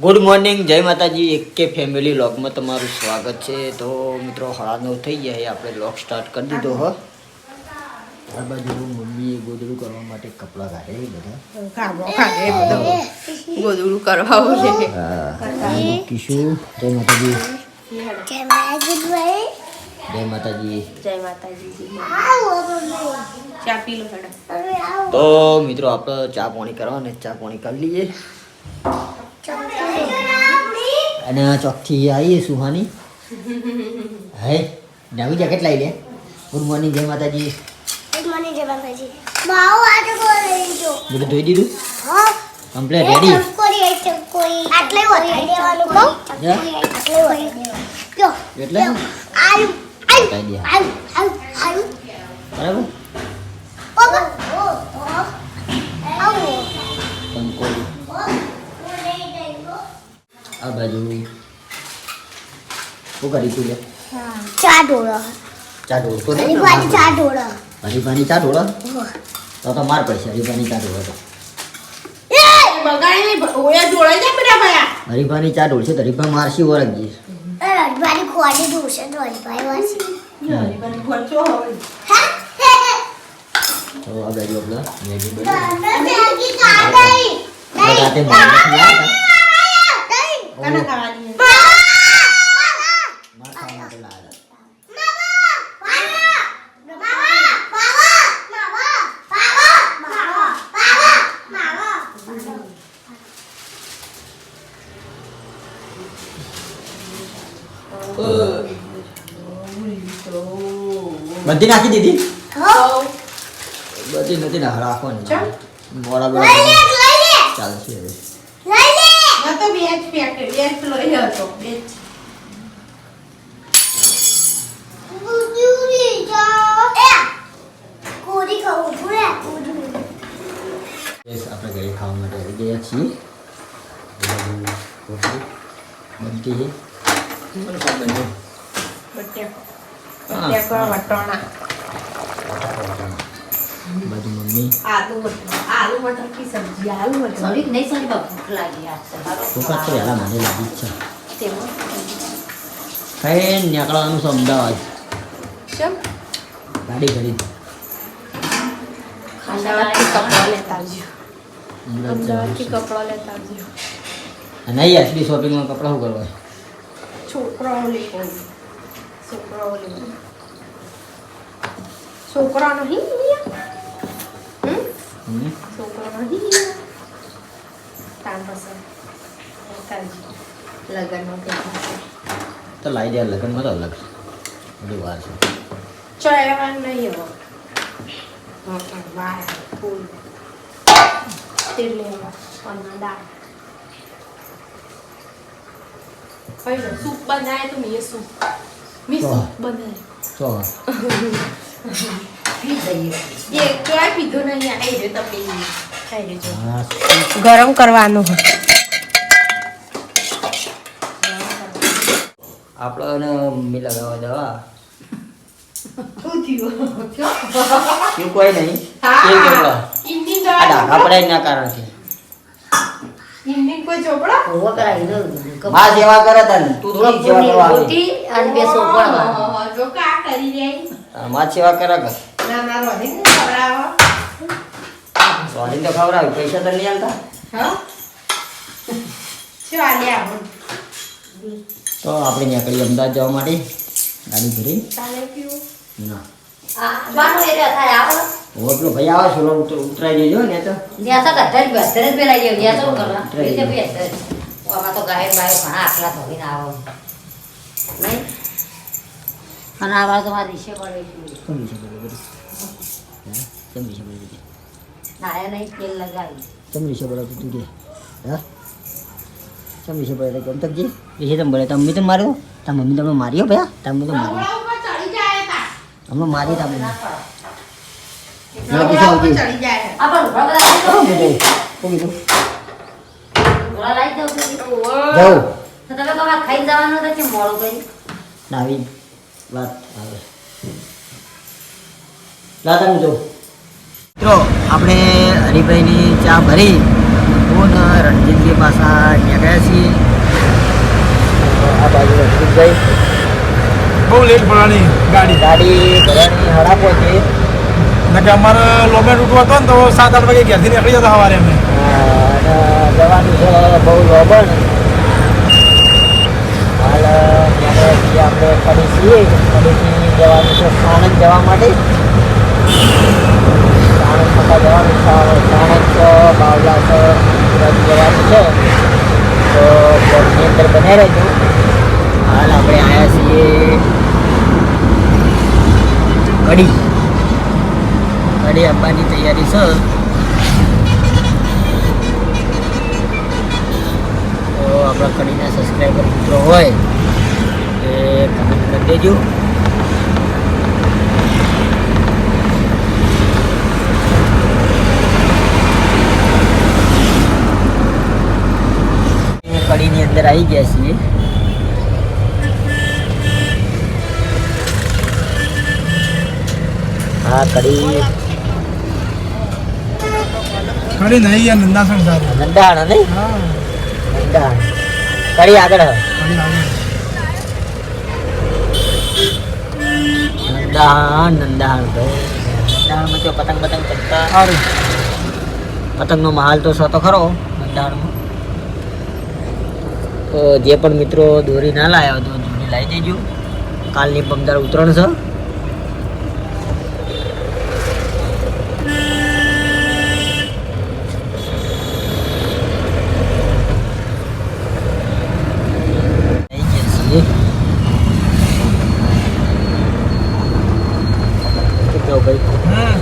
Good morning જય માતાજી. એક કે ફેમિલી લોગમાં તમારું સ્વાગત છે. તો મિત્રો હળાનો થઈ ગયા આપણે લોગ સ્ટાર્ટ કરી દીધો હો. આ બાજુ મમ્મીએ ગોદડું કરવા માટે કપડાં કાઢે બધા. ગોદડું કરવા મૂકીશું. જય માતાજી. જય માતાજી. જય માતાજી. જય માતાજી. ચા પી લો તો મિત્રો આપણે ચા પાણી કરવાને ચા પાણી કરી લઈએ. અને આ ચોકથી આવીએ સુહાની. હે? નવી જેકેટ લઈ લે. ગુડ મોર્નિંગ જય માતાજી. બધું ધોઈ દીધું? કમ્પ્લેટ રેડી એટલે કઈ દે. બરાબર? આ બાજુ. શું કરી તું લે? ચા ઢોળતો નહીં ઢોળ. હરીફાની ચા ઢોળો. તો તો માર પડશે હરીફાની ચા ઢોળા તો. હરીફાની ચા ઢોળશે તો હરીફા મારશી ભાયા હરીફાની ચા ઢોળશે તો હરીફાઈ મારશી હરીફાની ખોટો હોય હા? તો આ બાજુ આપણે મેગી બની. રાતે કાના ખાવાની માર ખાવા માટે લાવ્યા બધી નાખી દીધી બધી નથી ના રાખવાની? મોડા બોડા ચાલશે હવે જ લઈ હતો બે આપણે ઘરે ખાવા માટે આવી ગયા છીએ એ બનતી છે વટોણા બધું મમ્મી આલુ મટર. આલુ મટર કી સબ્જી. આલુ મટર. સોરી નહીં સોરી ભૂખ લાગી આજ તો. કાતો યાર મને લાગી છે. તેવો નીકળવાનું છે અમદાવાદ. કેમ ગાડી કરી અમદાવાદથી કપડાં લેતા આવજો. અમદાવાદથી કપડાં લેતા આવજો. અને અહીં શોપિંગમાં કપડાં શું કરવા છોકરાઓ લેવો છોકરાઓ લેવો છોકરા નહીં છોકરો નહીં અહીંયા? તાન પસંદ લેતાજી લગ્નનો પહેરવાનો. તો લાવી દે લગ્નમાં તો અલગ બધું વાર છે ચહેરા નહીં હવે હા, હા, વાર ફૂલ તે લેવા પન્ના દાળ કઈ લો સૂપ બનાવે તો મેં સૂપ મેં વાહ. સૂપ બનાવે ચો ગરમ કરવાનું આપણે મમ્મી લગાવવા દવા શું કોઈ નહીં. એના કારણથી સેવા કરે તને તું થોડી સેવા કરવા આવી. અને બે સોપડવા ઓહો, જો કા કરી રહી માં સેવા કરે કે ના ના રોધી ને ખવડાવો સોની તો ખવડાવ પૈસા તો લઈ આવતા હા? શું આલ્યા તો આપણે નીકળી અમદાવાદ જવા માટે ગાડી ભરી. ના. આ બાનો એરિયા થાય આવો. હવે ભાઈ આવે સુરત ઉતર ઉતરાઈ જજો ને તો. કરવા. આમાં ગાય બાય ઘણા આટલા ધોઈને આવો. નહીં? અને આવા વાર તો મારી રીશે પડે છે. નહીં તેલ લગાવી કેમ વિશે બોલો તું કે હા કેમ છે બોલે કેમ તક જી વિશે તમે બોલે તમે તો માર્યો તાર મમ્મી તમને માર્યો ભયા તમે તો માર્યો ચડી જાય તા અમે મારી તમે ના પૂછો, ચડી જાય આ પણ ઊભા બધા શું કીધું શું કીધું ઘોડા લાવી દઉં જાઉં તમે ખાઈ જવાનું તો મોડું કરી નાવી વાત આવે. લાતા મિત્રો. આપણે હરિભાઈની ચા ભરી. હું રણજીતજી પાછા નીકળ્યા છીએ. આ બાજુ રણજીતભાઈ બહુ લેટ ભરાણી ગાડી. ગાડી ભરાણી હડાપો છે. નકે અમારે લોબે રૂટ હતો ને તો સાત આઠ વાગે ઘેરથી નીકળી જતા સવારે અમે. જવાનું છે બહુ લોબણ. હાલ આપણે ફરી છીએ ફરીથી જવાનું છે સાણંદ જવા માટે. સાણંદ થતા જવાનું સાણંદ છે બાવલા છે તો બોટની અંદર બને રહેજો હાલ આપણે આવ્યા છીએ કડી કડી આપવાની તૈયારી છે તો આપણા કડીના સબસ્ક્રાઈબર મિત્રો હોય, એ કમેન્ટ કરી દેજો કડીની અંદર આવી ગયા છીએ. હા કડી. ગાડી નહીં યાર નંદાસણ સારું. નંદાણ નહીં? હા. નંદાણ. કડી આગળ. નંદાણ નંદાણ તો. નંદાણમાં તો પતંગ પતંગ ચડતા પતંગનો માલ તો સો તો ખરો નંદાણમાં. તો જે પણ મિત્રો દોરી ના લાવ્યા તો દોરી લાવી દેજો. કાલની પમદાર ઉતરણ છે.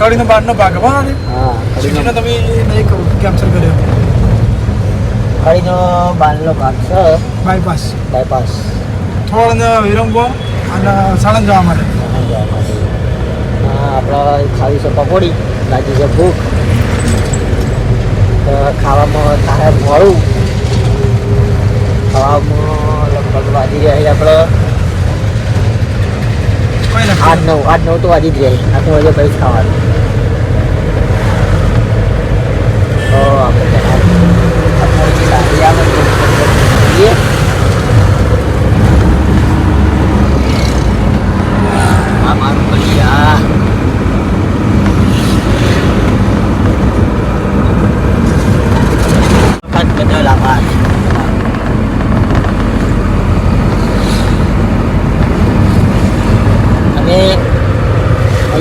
કડીનો બહારનો ભાગ. હા કડીનો તમે નહીં કેપ્ચર કર્યો? કડીનો બારનો ભાગ છે. બાયપાસ બાયપાસ થોડ ને વિરંગો અને સાણંદ જવા માટે. આનંદ જવા માટે. આપણે ખાવી છે પકોડી લાગી છે ભૂખ. ખાવામાં થાય મોડું. ખાવામાં લગભગ વાગી જાય આપણે. આઠ નવ આઠ નવ તો વાગી જ રહ્યા આઠ વાગે પછી ખાવાનું તો આપણે પકોડી લાવી આવે તો ખાઈએ. આ મારું કલિયા વખત બદલ આભાર તમે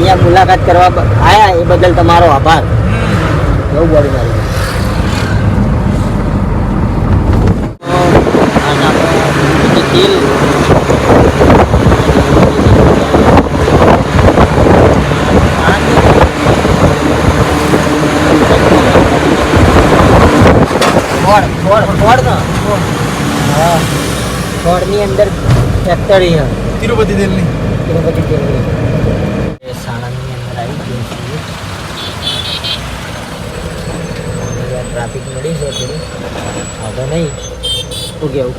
અહીંયા મુલાકાત કરવા બ- આયા એ બદલ તમારો આભાર. બહુ બોડી મારી. અને આપણે તેલ ફોડ ફોડ ફોડ નો? હા. ફોડની અંદર ફેક્ટરી છે. તિરુપતિ તેલની. તિરુપતિ તેલની એ સાણંદની અંદર આવી ગયો છીએ ટ્રાફિક મળી છે થોડું. વાંધો નહીં. શું કેવું?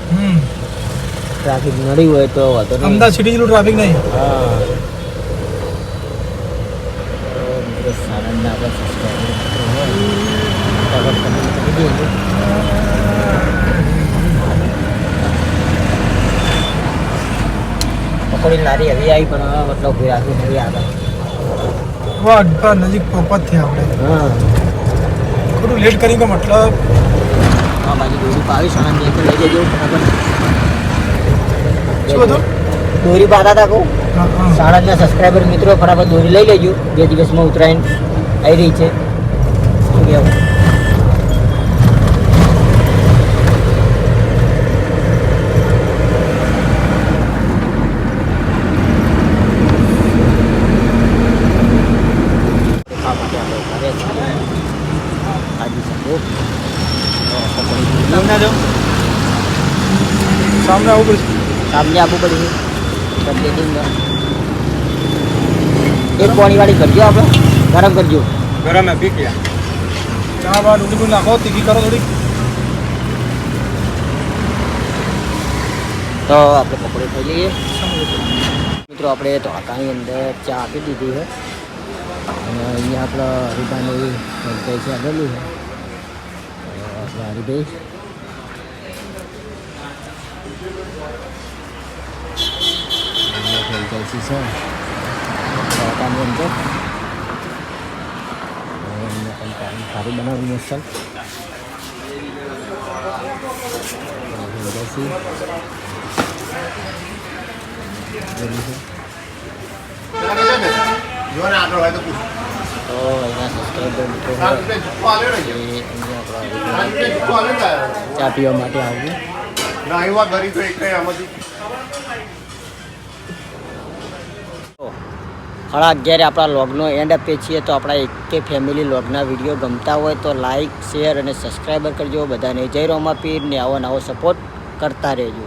ટ્રાફિક નડી હોય તો વાંધો નહીં. અમદાવાદ સિટી જેટલું ટ્રાફિક નહીં. હા. સાણંદના આપણા પકોડી લારી હવે આવી પણ મતલબ આગળ નહીં આગળ વાહ નજીક પહોંચ થયા આપણે. હા. થોડું લેટ કરી કે મતલબ હા બાજુ દોરી પાવીશ સાણંદની અંદર લઈ જજો ફટાફટ શું હતું? દોરી પાતા હતા કહું. સાણંદના સબસ્ક્રાઈબર મિત્રો ફટાફટ દોરી લઈ લેજો. બે દિવસમાં ઉત્તરાયણ આવી રહી છે. શું કહેવું આ માટે આપણે ઘરે છીએ. આજે શકો. તો પકોડી સામને જોઈએ. આવવું પડશે. સામને આપવું પડશે. કરી એક પાણી વાળી કરજો આપણે. ગરમ કરજો. ગરમ હે ગયા ચા બા બુંગળી નાખો તીખી કરો થોડી તો આપણે પકોડે ખાઈ લઈએ. મિત્રો આપણે ધોળકાની અંદર ચા આપી દીધી છે. અને અહીંયા આપણા હરિભાઈ જગ્યાએ છે આગળની છે. હરિભાઈ ફ્રેન્ચાઇઝી છે બટાકાની અંદર અહીંયા પણ પાણી સારું બનાવ્યું મસ્ત ને આગળ હોય તો પૂછ તો અહીંયા ચા પીવા માટે આમાંથી સાડા અગિયારે આપણા લોગનો એન્ડ આપીએ છીએ તો આપણા એકે ફેમિલી લોગના વીડિયો ગમતા હોય તો લાઈક શેર અને સબસ્ક્રાઈબર કરજો બધાને જય રોમાપીર ને આવો નવો સપોર્ટ કરતા રહેજો